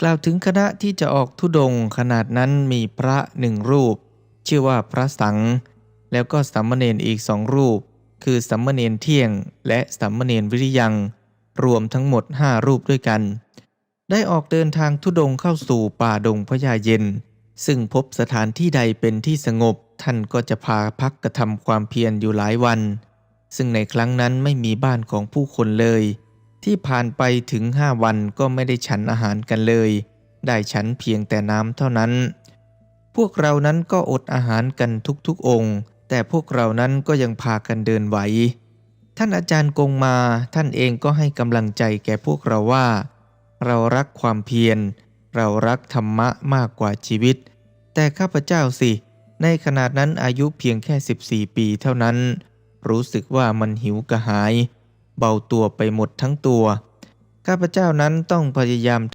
กล่าวถึงคณะที่จะออกทุดงขนาดนั้นมีพระหนึ่งรูป ชื่อว่าพระสัง แล้วก็สัมมเนนอีกสองรูป คือสัมมเนนเที่ยง และสัมมเนนวิริยัง รวมทั้งหมดห้ารูปด้วยกัน ได้ออกเดินทางทุดงเข้าสู่ป่าดงพญาเย็น ซึ่งพบสถานที่ใดเป็นที่สงบ ท่านก็จะพาพักกระทำความเพียรอยู่หลายวัน ซึ่งในครั้งนั้นไม่มีบ้านของผู้คนเลย ที่ผ่านไปถึงห้าวันก็ไม่ได้ฉันอาหารกันเลย ได้ฉันเพียงแต่น้ำเท่านั้น พวกเรานั้นก็อดอาหารกันทุกๆองค์ แต่พวกเรานั้นก็ยังพากันเดินไหว ท่านอาจารย์กงมาท่านเองก็ให้กำลังใจแก่พวกเราว่า เรารักความเพียร เรารักธรรมะมากกว่าชีวิต แต่ข้าพเจ้าสิ ในขนาดนั้นอายุเพียงแค่ 14 ปีเท่านั้น รู้สึกว่ามันหิวกระหาย เบาตัวไปหมดทั้งตัว ข้าพเจ้านั้นต้องพยายาม